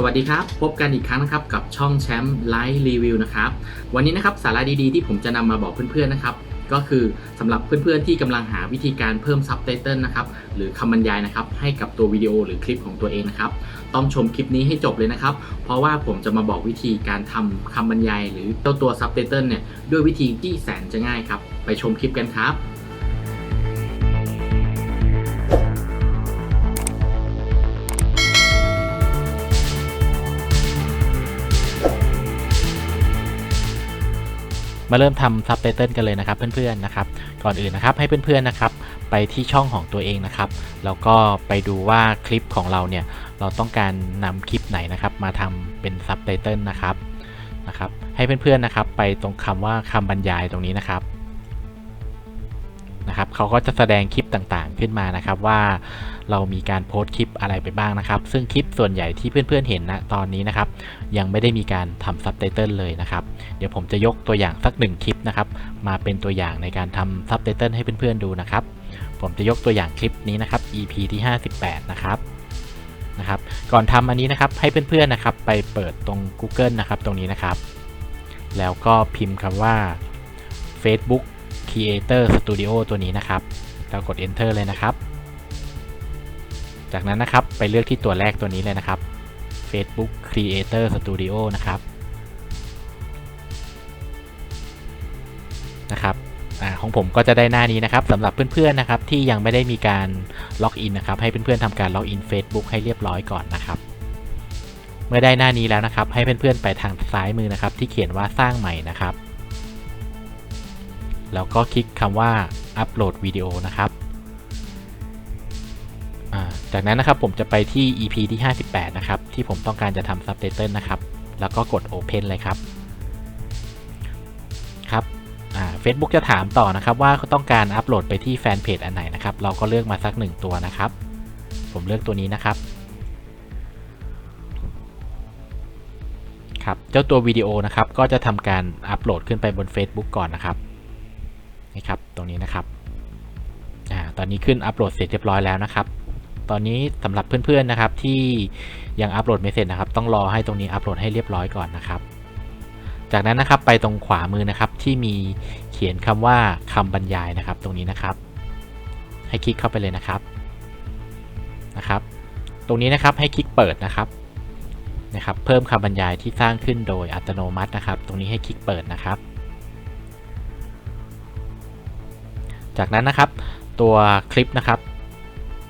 สวัสดีครับ พบกันอีกครั้งนะครับกับช่องแชมป์ไลฟ์รีวิวนะครับ วันนี้นะครับสาระดีๆที่ผมจะนำมาบอกเพื่อนๆนะครับ ก็คือสำหรับเพื่อนๆที่กำลังหาวิธีการเพิ่มซับไตเติลนะครับหรือคำบรรยายนะครับให้กับตัววิดีโอหรือคลิปของตัวเองนะครับ ต้องชมคลิปนี้ให้จบเลยนะครับ เพราะว่าผมจะมาบอกวิธีการทำคำบรรยาย หรือเจ้าตัวซับไตเติลเนี่ยด้วยวิธีที่แสนจะง่ายครับ ไปชมคลิปกันครับ มาเริ่มทำซับไตเติลกันเลยนะครับเพื่อนๆนะครับ ก่อนอื่นนะครับให้เพื่อนๆนะครับไปที่ช่องของตัวเองนะครับแล้วก็ไปดูว่าคลิปของเราเนี่ยเราต้องการนำคลิปไหนนะครับมาทำเป็นซับไตเติลนะครับนะครับให้เพื่อนๆนะครับไปตรงคำว่าคำบรรยายตรงนี้นะครับ นะครับเขาก็จะแสดงคลิปต่างๆ ขึ้นมานะครับว่าเรามีการโพสต์คลิปอะไรไปบ้างนะครับ ซึ่งคลิปส่วนใหญ่ที่เพื่อนๆเห็นนะตอนนี้นะครับ ยังไม่ได้มีการทำซับไตเติลเลยนะครับ เดี๋ยวผมจะยกตัวอย่างสักหนึ่งคลิปนะครับ มาเป็นตัวอย่างในการทำซับไตเติลให้เพื่อนๆดูนะครับ ผมจะยกตัวอย่างคลิปนี้นะครับ EP ที่ 58 นะครับนะครับก่อนทำอันนี้นะครับให้เพื่อนๆนะครับ ไปเปิดตรง Google นะครับ ตรงนี้นะครับ แล้วก็พิมพ์คำว่า Facebook Creator Studio ตัวนี้นะครับแล้วกด Enter เลยนะครับ จากนั้นนะครับไปเลือกที่ตัวแรกตัวนี้เลยนะครับ Facebook Creator Studio นะครับนะครับอของผมก็จะได้หน้านี้นะครับสำหรับเพื่อนๆนะครับที่ยังไม่ได้มีการล็อกอินนะครับให้เพื่อนๆทำการล็อกอิน Facebook ให้เรียบร้อยก่อนนะครับเมื่อได้หน้านี้แล้วนะครับ ให้เพื่อนๆไปทางซ้ายมือนะครับ ที่เขียนว่าสร้างใหม่นะครับ แล้วก็คลิกคำว่าอัปโหลดวิดีโอนะครับจากนั้นนะครับผมจะไปที่ EP ที่ 58 นะครับ ที่ผมต้องการจะทำซับไตเติลนะครับ แล้วก็กด Open เลยครับ ครับอ่า Facebook จะถามต่อนะครับว่าเขาต้องการอัปโหลดไปที่แฟนเพจอันไหนนะครับ เราก็เลือกมาสักหนึ่งตัวนะครับ ผมเลือกตัวนี้นะครับ ครับ เจ้าตัววิดีโอนะครับ ก็จะทำการอัปโหลดขึ้นไปบน Facebook ก่อนนะครับ นี่ครับ ตรงนี้นะครับอ่าตอนนี้ขึ้นอัปโหลดเสร็จเรียบร้อยแล้วนะครับ ตอนนี้สำหรับเพื่อนๆนะครับที่ยังอัปโหลดไม่เสร็จนะครับ ต้องรอให้ตรงนี้อัปโหลดให้เรียบร้อยก่อนนะครับ จากนั้นนะครับไปตรงขวามือนะครับที่มีเขียนคำว่าคำบรรยายนะครับ ตรงนี้นะครับ ให้คลิกเข้าไปเลยนะครับนะครับ ตรงนี้นะครับให้คลิกเปิดนะครับนะครับ เพิ่มคำบรรยายที่สร้างขึ้นโดยอัตโนมัตินะครับ ตรงนี้ให้คลิกเปิดนะครับ จากนั้นนะครับ ตัวคลิปนะครับ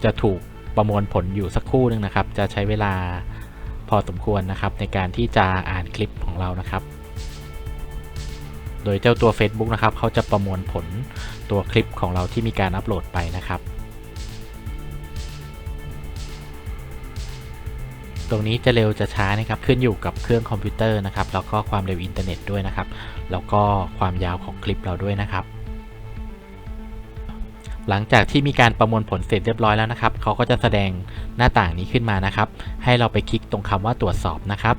จะถูกประมวลผลอยู่สักครู่หนึ่งนะครับ จะใช้เวลาพอสมควรนะครับ ในการที่จะอ่านคลิปของเรานะครับ โดยเจ้าตัว Facebook นะครับเขาจะประมวลผลตัวคลิปของเราที่มีการอัปโหลดไปนะครับตรงนี้จะเร็วจะช้านะครับขึ้นอยู่กับเครื่องคอมพิวเตอร์นะครับแล้วก็ความเร็วอินเทอร์เน็ตด้วยนะครับ แล้วก็ความยาวของคลิปเราด้วยนะครับ หลังจากที่มีการประมวลผลเสร็จเรียบร้อยแล้วนะครับ เขาก็จะแสดงหน้าต่างนี้ขึ้นมานะครับ ให้เราไปคลิกตรงคำว่าตรวจสอบนะครับ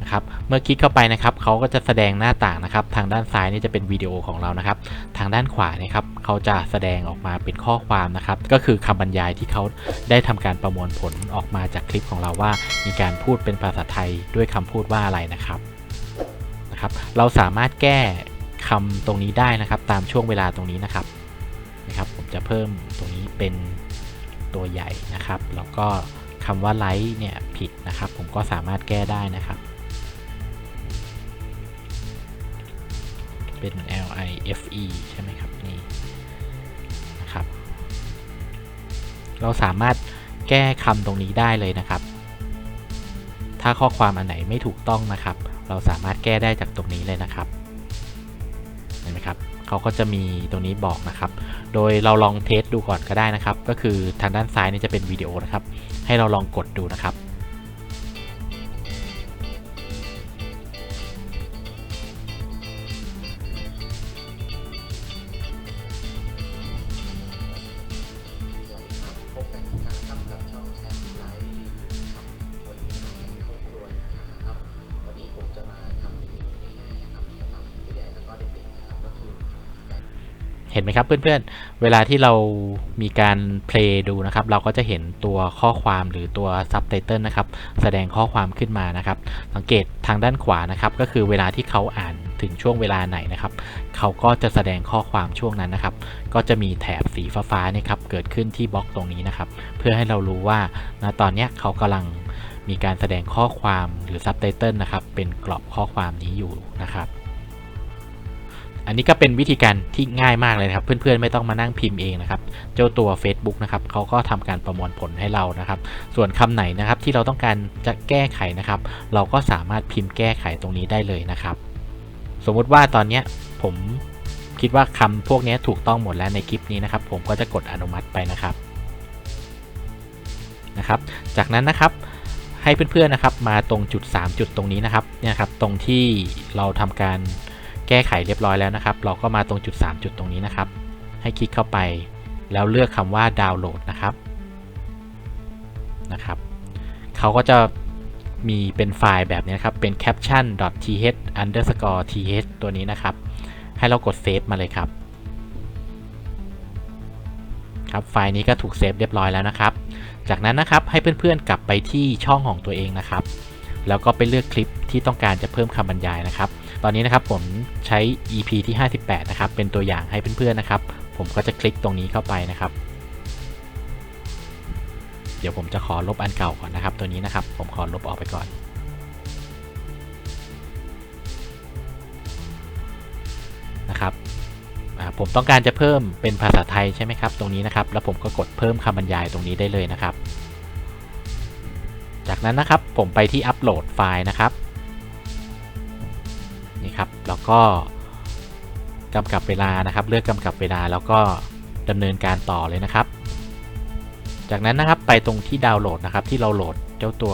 นะครับเมื่อคลิกเข้าไปนะครับเขาก็จะแสดงหน้าต่างนะครับ ทางด้านซ้ายนี่จะเป็นวิดีโอของเรานะครับ ทางด้านขวานี่ครับเขาจะแสดงออกมาเป็นข้อความนะครับ ก็คือคำบรรยายที่เขาได้ทำการประมวลผลออกมาจากคลิปของเราว่า มีการพูดเป็นภาษาไทยด้วยคำพูดว่าอะไรนะครับนะครับ เราสามารถแก้ คำตรงนี้ได้นะครับ ตามช่วงเวลาตรงนี้นะครับนะครับ ผมจะเพิ่มตรงนี้เป็นตัวใหญ่นะครับ แล้วก็คำว่าไลค์เนี่ยผิดนะครับ ผมก็สามารถแก้ได้นะครับ เป็น L I F E ใช่ไหมครับนี่นะครับ เราสามารถแก้คำตรงนี้ได้เลยนะครับ ถ้าข้อความอันไหนไม่ถูกต้องนะครับ เราสามารถแก้ได้จากตรงนี้เลยนะครับ เขาก็จะมีตรงนี้บอกนะครับ โดยเราลองเทสดูก่อนก็ได้นะครับ ก็คือทางด้านซ้ายนี่จะเป็นวิดีโอนะครับ ให้เราลองกดดูนะครับ เห็นไหมครับเพื่อนๆ เวลาที่เรามีการเพลย์ดูนะครับ เราก็จะเห็นตัวข้อความหรือตัวซับไตเติลนะครับ แสดงข้อความขึ้นมานะครับ สังเกตทางด้านขวานะครับ ก็คือเวลาที่เขาอ่านถึงช่วงเวลาไหนนะครับ เขาก็จะแสดงข้อความช่วงนั้นนะครับ ก็จะมีแถบสีฟ้าๆนี่ครับ เกิดขึ้นที่บล็อกตรงนี้นะครับ เพื่อให้เรารู้ว่าณตอนนี้เขากำลังมีการแสดงข้อความหรือซับไตเติลนะครับ เป็นกรอบข้อความนี้อยู่นะครับ อันนี้ก็เป็นวิธีการที่ง่ายมากเลยนะครับ เพื่อนๆไม่ต้องมานั่งพิมพ์เองนะครับ เจ้าตัว Facebook นะครับเขาก็ทำการประมวลผลให้เรานะครับ ส่วนคำไหนนะครับที่เราต้องการจะแก้ไขนะครับ เราก็สามารถพิมพ์แก้ไขตรงนี้ได้เลยนะครับ สมมุติว่าตอนนี้ผมคิดว่าคำพวกนี้ถูกต้องหมดแล้วในคลิปนี้นะครับ ผมก็จะกดอนุมัติไปนะครับนะครับ จากนั้นนะครับให้เพื่อนๆนะครับมาตรงจุด 3 จุดตรงนี้นะครับเนี่ยครับตรงที่เราทำการ ก้ไขเรียบร้อยแล้วนะครับ เราก็มาตรงจุด 3 จุดตรงนี้นะครับ ให้คลิกเข้าไป แล้วเลือกคำว่าดาวน์โหลดนะครับนะครับเขาก็จะมีเป็นไฟล์แบบนี้นะครับ เป็น caption.th underscore th ตัวนี้นะครับ ให้เรากดเซฟมาเลยครับ ครับไฟล์นี้ก็ถูกเซฟเรียบร้อยแล้วนะครับ จากนั้นนะครับให้เพื่อนๆกลับไปที่ช่องของตัวเองนะครับ แล้วก็ไปเลือกคลิปที่ต้องการจะเพิ่มคำบรรยายนะครับ ตอนนี้นะครับผมใช้ EP ที่ 58 นะครับ เป็นตัวอย่างให้เพื่อนๆนะครับ ผมก็จะคลิกตรงนี้เข้าไปนะครับ เดี๋ยวผมจะขอลบอันเก่าก่อนนะครับ ตัวนี้นะครับ ผมขอลบออกไปก่อน นะครับผมต้องการจะเพิ่มเป็นภาษาไทยใช่ไหมครับ ตรงนี้นะครับ แล้วผมก็กดเพิ่มคำบรรยายตรงนี้ได้เลยนะครับ จากนั้นนะครับผมไปที่อัปโหลดไฟล์นะครับ แล้วก็กำกับเวลานะครับ เลือกกำกับเวลาแล้วก็ดำเนินการต่อเลยนะครับ จากนั้นนะครับไปตรงที่ดาวน์โหลดนะครับ ที่เราโหลดเจ้าตัว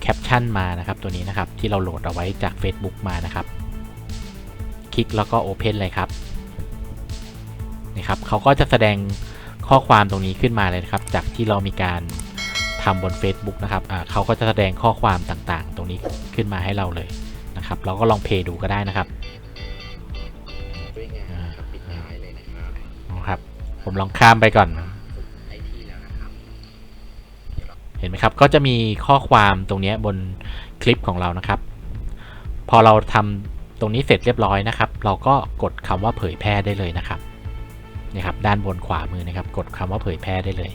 แคปชั่นมานะครับตัวนี้นะครับที่เราโหลดเอาไว้จาก Facebook มานะครับ คลิกแล้วก็ Open เลยครับนี่ครับเขาก็จะแสดงข้อความตรงนี้ขึ้นมาเลยนะครับ จากที่เรามีการทำบน Facebook นะครับเขาก็จะแสดงข้อความต่างๆ ตรงนี้ขึ้นมาให้เราเลย นะครับเราก็ลองเพย์ดูก็ได้นะครับด้วยงานครับปิดท้ายเลยนะครับนะครับ ผมลองข้ามไปก่อน ไอทีแล้วนะครับเห็นไหมครับ ก็จะมีข้อความตรงเนี้ยบนคลิปของเรานะครับ พอเราทำตรงนี้เสร็จเรียบร้อยนะครับ เราก็กดคำว่าเผยแพร่ได้เลยนะครับนี่ครับ ด้านบนขวามือนะครับ กดคำว่าเผยแพร่ได้เลย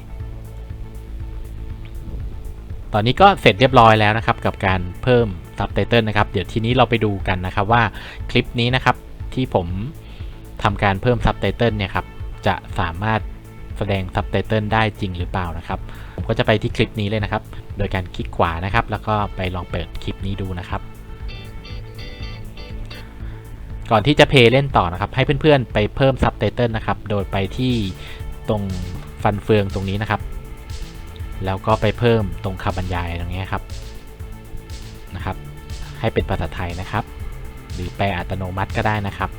ตอนนี้ก็เสร็จเรียบร้อยแล้วนะครับ กับการเพิ่ม ซับไตเติลนะครับ เดี๋ยวทีนี้เราไปดูกันนะครับว่าคลิปนี้นะครับที่ผมทำการเพิ่มซับไตเติลเนี่ยครับจะสามารถแสดงซับไตเติลได้จริงหรือเปล่านะครับก็จะไปที่คลิปนี้เลยนะครับ โดยการคลิกขวานะครับ แล้วก็ไปลองเปิดคลิปนี้ดูนะครับก่อนที่จะเพย์เล่นต่อนะครับ ให้เพื่อนๆ ไปเพิ่มซับไตเติลนะครับ โดยไปที่ตรงฟันเฟืองตรงนี้นะครับ แล้วก็ไปเพิ่มตรงคำบรรยายตรงนี้ครับ ให้เป็นภาษาไทยนะครับ หรือแปลอัตโนมัติก็ได้นะครับ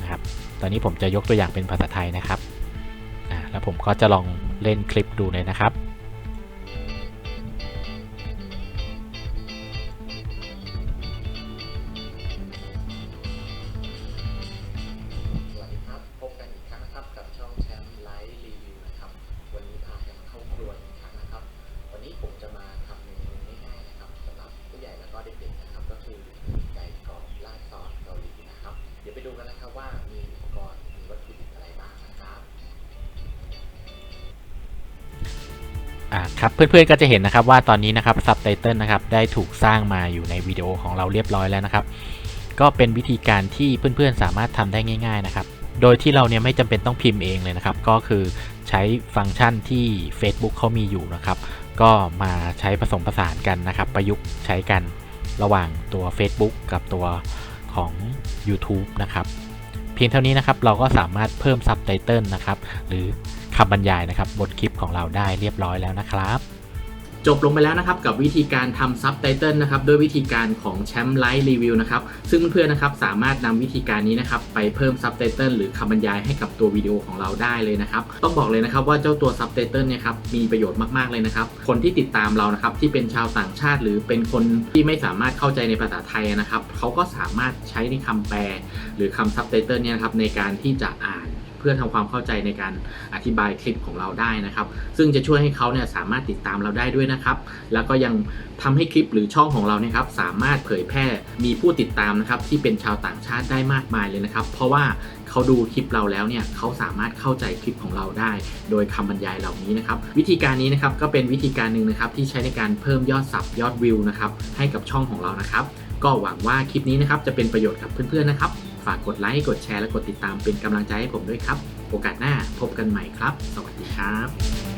นะครับ ตอนนี้ผมจะยกตัวอย่างเป็นภาษาไทยนะครับแล้วผมก็จะลองเล่นคลิปดูเลยนะครับ ครับเพื่อนๆก็จะเห็นนะครับว่าตอนนี้นะครับซับไตเติลนะครับได้ถูกสร้างมาอยู่ในวิดีโอของเราเรียบร้อยแล้วนะครับ ก็เป็นวิธีการที่เพื่อนๆสามารถทำได้ง่าย ๆนะครับ โดยที่เราเนี่ยไม่จำเป็นต้องพิมพ์เองเลยนะครับ ก็คือใช้ฟังก์ชันที่ Facebook เขามีอยู่นะครับ ก็มาใช้ผสมผสานกันนะครับ ประยุกต์ใช้กันระหว่างตัว Facebook กับตัวของ YouTube นะครับ เพียงเท่านี้นะครับเราก็สามารถเพิ่มซับไตเติลนะครับ หรือ คำบรรยายนะครับบนคลิปของเราได้เรียบร้อยแล้วนะครับ จบลงไปแล้วนะครับกับวิธีการทำซับไตเติลนะครับด้วยวิธีการของแชมป์ไลฟ์รีวิวนะครับซึ่งเพื่อนๆนะครับสามารถนำวิธีการนี้นะครับไปเพิ่มซับไตเติลหรือคำบรรยายให้กับตัววิดีโอของเราได้เลยนะครับต้องบอกเลยนะครับว่าเจ้าตัวซับไตเติลเนี่ยครับมีประโยชน์มากๆเลยนะครับคนที่ติดตามเรานะครับที่เป็นชาวต่างชาติ หรือเป็นคนที่ไม่สามารถเข้าใจในภาษาไทยนะครับเขาก็สามารถใช้ในคำแปล หรือคำซับไตเติลเนี่ยนะครับในการที่จะอ่าน พื่อทำความเข้าใจในการอธิบายคลิปของเราได้นะครับ ซึ่งจะช่วยให้เขาเนี่ยสามารถติดตามเราได้ด้วยนะครับ แล้วก็ยังทำให้คลิปหรือช่องของเราเนี่ยครับสามารถเผยแพร่มีผู้ติดตามนะครับที่เป็นชาวต่างชาติได้มากมายเลยนะครับ เพราะว่าเขาดูคลิปเราแล้วเนี่ยเขาสามารถเข้าใจคลิปของเราได้ โดยคำบรรยายเหล่านี้นะครับวิธีการนี้นะครับก็เป็นวิธีการหนึ่งนะครับที่ใช้ในการเพิ่มยอดสับยอดวิวนะครับให้กับช่องของเรานะครับก็หวังว่าคลิปนี้นะครับจะเป็นประโยชน์กับเพื่อนๆนะครับ ฝากกดไลค์ กดแชร์ และกดติดตามเป็นกำลังใจให้ผมด้วยครับ โอกาสหน้าพบกันใหม่ครับ สวัสดีครับ